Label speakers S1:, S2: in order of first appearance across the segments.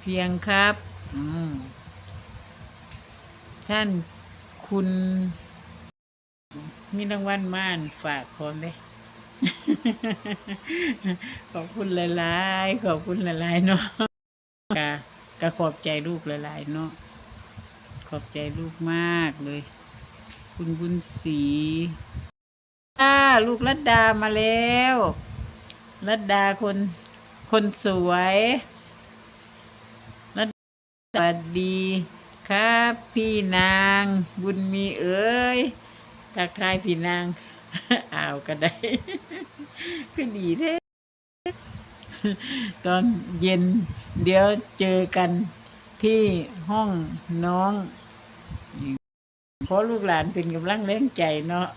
S1: เพียงครับท่านคุณ มีรางวัลม่านฝากพร้อมเลยขอบคุณหลายๆ ขอบคุณหลายๆเนาะกะกะขอบใจลูกหลายๆเนาะ ขอบใจลูกมากเลย คุณบุญศรีอ่าลูกรัดดามาแล้วรัดดาคน คนสวยรัดสวัสดีครับ พี่นาง บุญมีเอ๋ยทักทายพี่นางอ้าวก็ได้คือดีแท้ตอนเย็น เดี๋ยวเจอกันที่ห้องน้องเพราะลูกหลานเป็นกำลังแรงใจเนาะ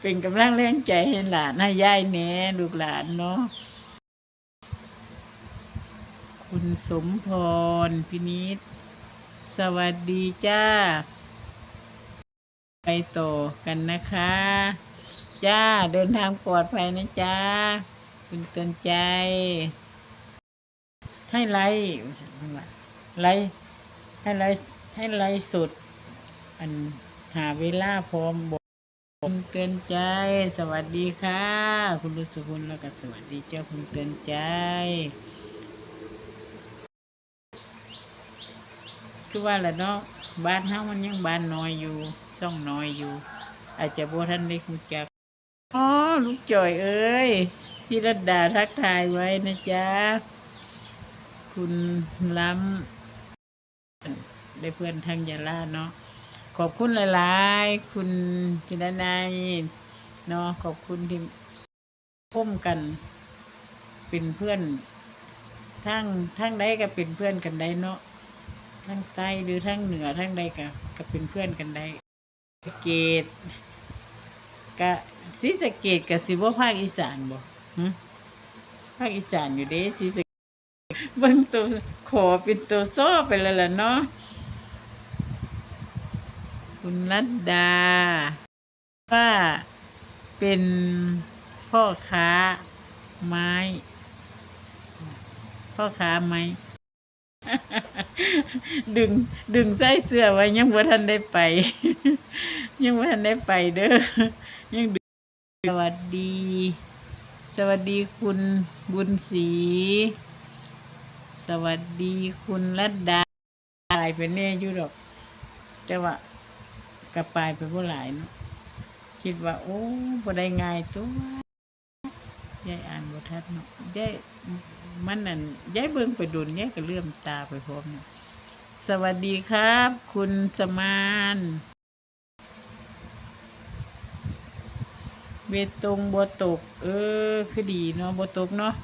S1: เป็นกำลังแรงใจให้หลานให้ย่ายแหน่ลูกหลานเนาะ คุณสมพรพินิษสวัสดีจ้า ไปต่อกันนะคะ จ้าเดินทางปลอดภัยนะจ้า คุณเตือนใจ ให้ไลฟ์ไลฟ์ให้ไลฟ์ให้ไลฟ์สุด อันหาเวลาพร้อมบอกคุณเตือนใจ สวัสดีค่ะ คุณรุสุคุณแล้วก็สวัสดีเจ้าคุณเตือนใจ คือว่าแหละเนาะบ้านเฮามันยังบ้านน้อยอยู่ซ่องน้อยอยู่ อาจจะบ่ทันได้รู้จักอ๋อลูกจ่อยเอ้ยพี่รัตดาทักทายไว้นะจ๊ะคุณล้ำได้เพื่อนทางยาลาเนาะขอบคุณหลายๆ คุณจินนายเนาะขอบคุณที่พ่มกัน เป็นเพื่อนทั้งทั้งใดก็เป็นเพื่อนกันได้เนาะ ทั้งใต้หรือทั้งเหนือทั้งใดก็ก็เป็นเพื่อนกันได้สเกตกะศรีสะเกตกับสิบ่ภาคอีสานบ่ฮะภาคอีสานอยู่เด้ศรีสะเกษเบิ่งตัวขอเป็นตัวซ้อไปแล้วล่ะเนาะคุณรัตดา ว่าเป็นพ่อค้าไม้ พ่อค้าไม้ ดึง ดึงใส่เสื้อไว้ยังบ่ทันได้ไป ยังบ่ทันได้ไปเด้อยังดึงสวัสดี สวัสดีคุณบุญศรีสวัสดีคุณรัตดาตายไปแน่อยู่ดอกแต่ว่ากระปายไปบ่หลายเนาะคิดว่า โอ้บ่ได้ง่ายตัว ยายอ่านบ่ทันเนาะยายมันนั่นยายเบิ่งไปโดนยายก็เลื่อมตาไปพร้อมเนาะสวัสดีครับ คุณสมานเวตงบัวตก เออ คือดีเนาะบัวตกเนาะ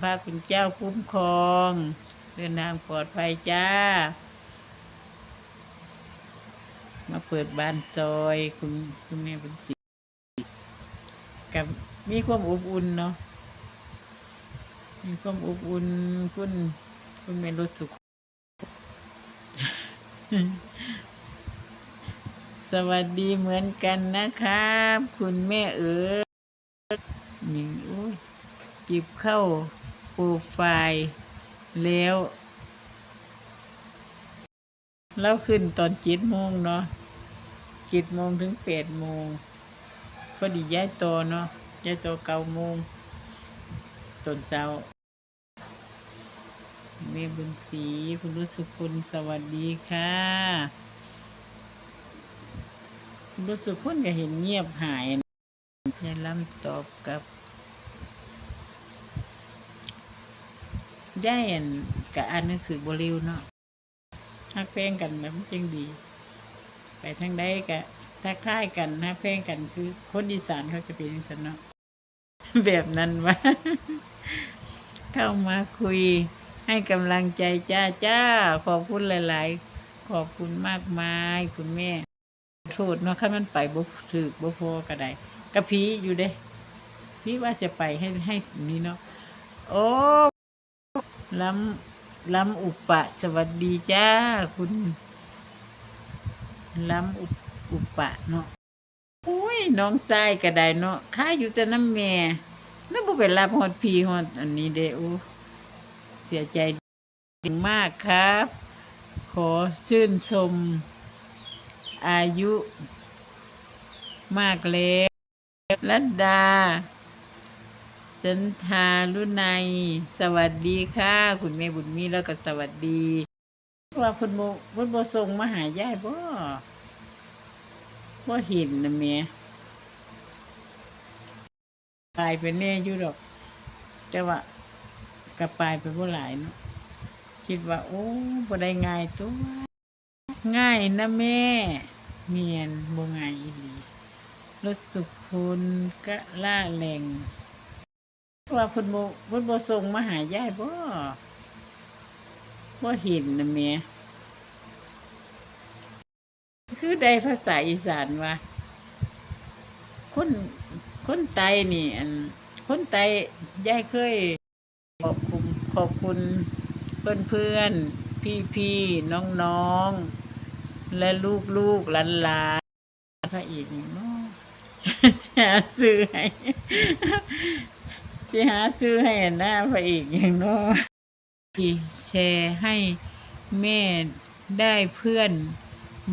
S1: พาคุณเจ้าคุ้มครอง เดินทางปลอดภัยจ้า มาเปิดบ้านซอย คุณคุณแม่บุญศรี กับมีความอบอุ่นเนาะมีความอบอุ่นคุณคุณแม่รถสุข สวัสดีเหมือนกันนะครับ คุณแม่เอ๋นี่โอ้ยจิบเข้าโปรไฟล์แล้ว แล้วขึ้นตอนจ็ดโมงเนาะจ็ดโมงถึงแปดโมง พอดีย้ายโตวเนาะย้ายโตวเก้าโมงตอนเช้าแม่บุญศรีคุณรู้สึกคุณสวัสดีค่ะคุณรู้สึกคุณก็เห็นเงียบหายยายล้ำตอบกับย่ายอันกับอ่านหนังสือบริวเนาะทักเพลงกันแบบจริงดี ไปทางใดกะ ทักทายกันนะเพลงกันคือคนอีสานเขาจะเป็นอย่างนั้นเนาะแบบนั้นวะเข้ามาคุยให้กำลังใจจ้าจ้า ขอบคุณหลาย ๆ ขอบคุณมากมาย คุณแม่โทษเนาะข้ามันไปบ่ถือบ่พอก็ได้กะพีอยู่เด้พี่ว่าจะไปให้ให้นี้เนาะโอ้ล้ำล้ำอุปะ สวัสดีจ้าคุณล้ำอุป อุปะเนาะโอ้ยน้องชายก็ได้เนาะค้าอยู่แต่น้ำแม่แล้วบ่ไปรับฮอดพี่ฮอดอันนี้เด้อเสียใจมากครับ ขอชื่นชม อายุมากแล้วรัตดาสันทารุไนยสวัสดีค่ะ คุณแม่บุญมีแล้วก็สวัสดี ว่าพุ่นโบเพุ่นโบส่งมาหายายบ่ บ่เห็นนะแม่ตายไปแน่อยู่ดอก แต่ว่ากระปายไปบ่หลายเนาะคิดว่า โอ้บ่ได้ง่ายตัว ง่ายนะแม่ เมียนบ่ง่ายอีหลีรถสุคนกะล่าแหล่งว่าเพุ่นโบเพุ่นโบส่งมาหายายบ่บ่เห็นนะแม่ คือได้ภาษาอีสานว่าคนคนไตนี่ อัน คนไตยายเคยขอบคุณขอบคุณเพื่อนเพื่อนพี่พี่น้องน้องและลูกลูกหลานหลานพระเอกนี่เนาะจะหาซื้อให้จะหาซื้อให้หน้าพระเอกอย่างเนาะแชร์ให้แม่ได้เพื่อน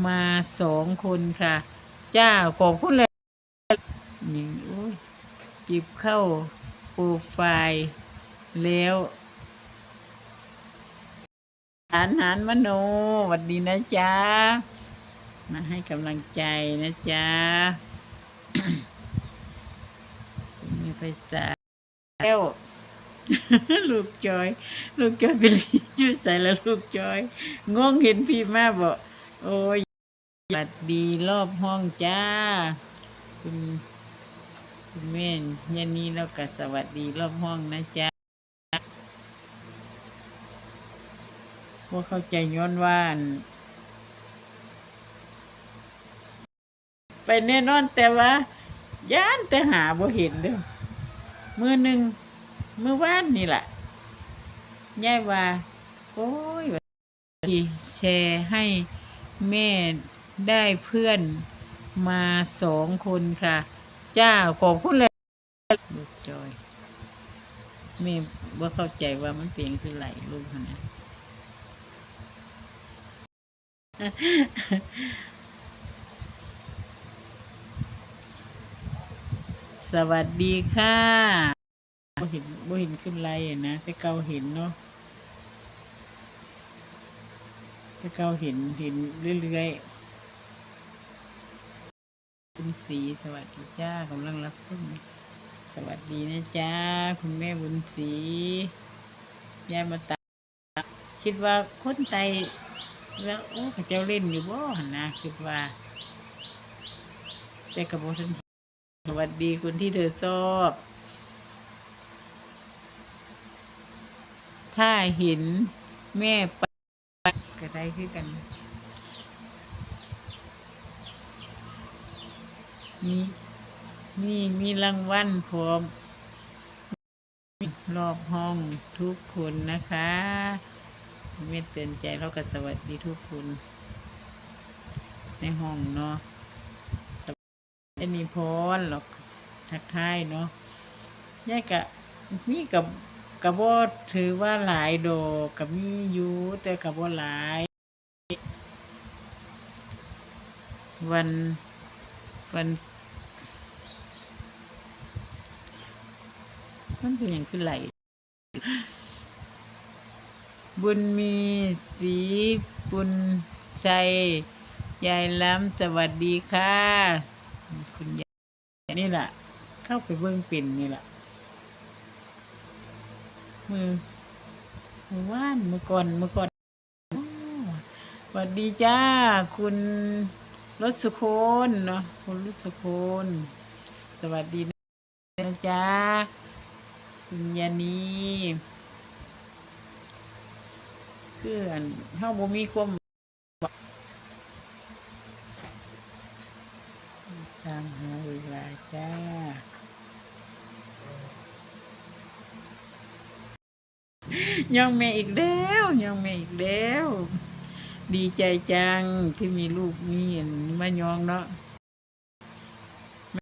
S1: มาสองคนค่ะ จ้าขอบคุณเลยนี่โอ้ยจิบเข้าโปรไฟล์แล้วหานหานมโนหวัดดีนะจ๊ะ มาให้กำลังใจนะจ๊ะมีไฟสาแล้วลูกจอย ลูกจอยเป็นชื่อใส่แล้วลูกจอย งงเห็นพี่มาบอกโอ้ย สวัสดีรอบห้องจ้า คุณคุณแม่ยันนี้แล้วก็สวัสดีรอบห้องนะจ๊ะว่าเข้าใจย้อนว่านไปแน่นอนแต่ว่าย่านแต่หาบ่เห็นเด้อมือหนึ่งมือว่านนี่แหละยายว่า โอ้ยแชร์ให้แม่ ได้เพื่อนมาสองคนค่ะ จ้าขอบคุณเลยลูกจอยแม่ว่าเข้าใจว่ามันเปลี่ยนคือไหลลูกนะสวัสดีค่ะบ่เห็นบ่เห็นขึ้นไลน์อะนะแต่เก่าเห็นเนาะแต่เก่าเห็นเห็นเรื่อยๆ คุณสีสวัสดีจ้ากำลังรับส้มสวัสดีนะจ้าคุณแม่บุญศรียายมาตาคิดว่าคนไตแล้วโอ้เขาเจ้าเล่นอยู่บ่นนะคิดว่า แต่กระโบทันสวัสดีคุณที่เธอชอบถ้าเห็นแม่ไปก็ได้คือกัน มีมีมีรางวัลพร้อมรอบห้องทุกคนนะคะเม่เตือนใจแล้วก็สวัสดีทุกคน ในห้องเนาะไอ้นี่พรหรอกทักทายเนาะยายกะมีกับกับบ่ถือว่าหลายโดกับมีอยู่แต่กับบ่หลาย วันวัน มันเป็นอย่างคือไหลบุญมีสีบุญชัยยายล้ำสวัสดีค่ะคุณยายนี่แหละเข้าไปเบื้องปิ่นนี่แหละมือมือว่านมือก่อนมือก่อนสวัสดีจ้า คุณรถสุคนเนาะคุณรถสุคนสวัสดีนะจ้า ยานีคืออันเฮาบ่มีความตามหาเวลาจ้ายังแม่อีกแล้วยังแม่อีกแล้ว ดีใจจังที่มีลูกมีอันมายองเนาะ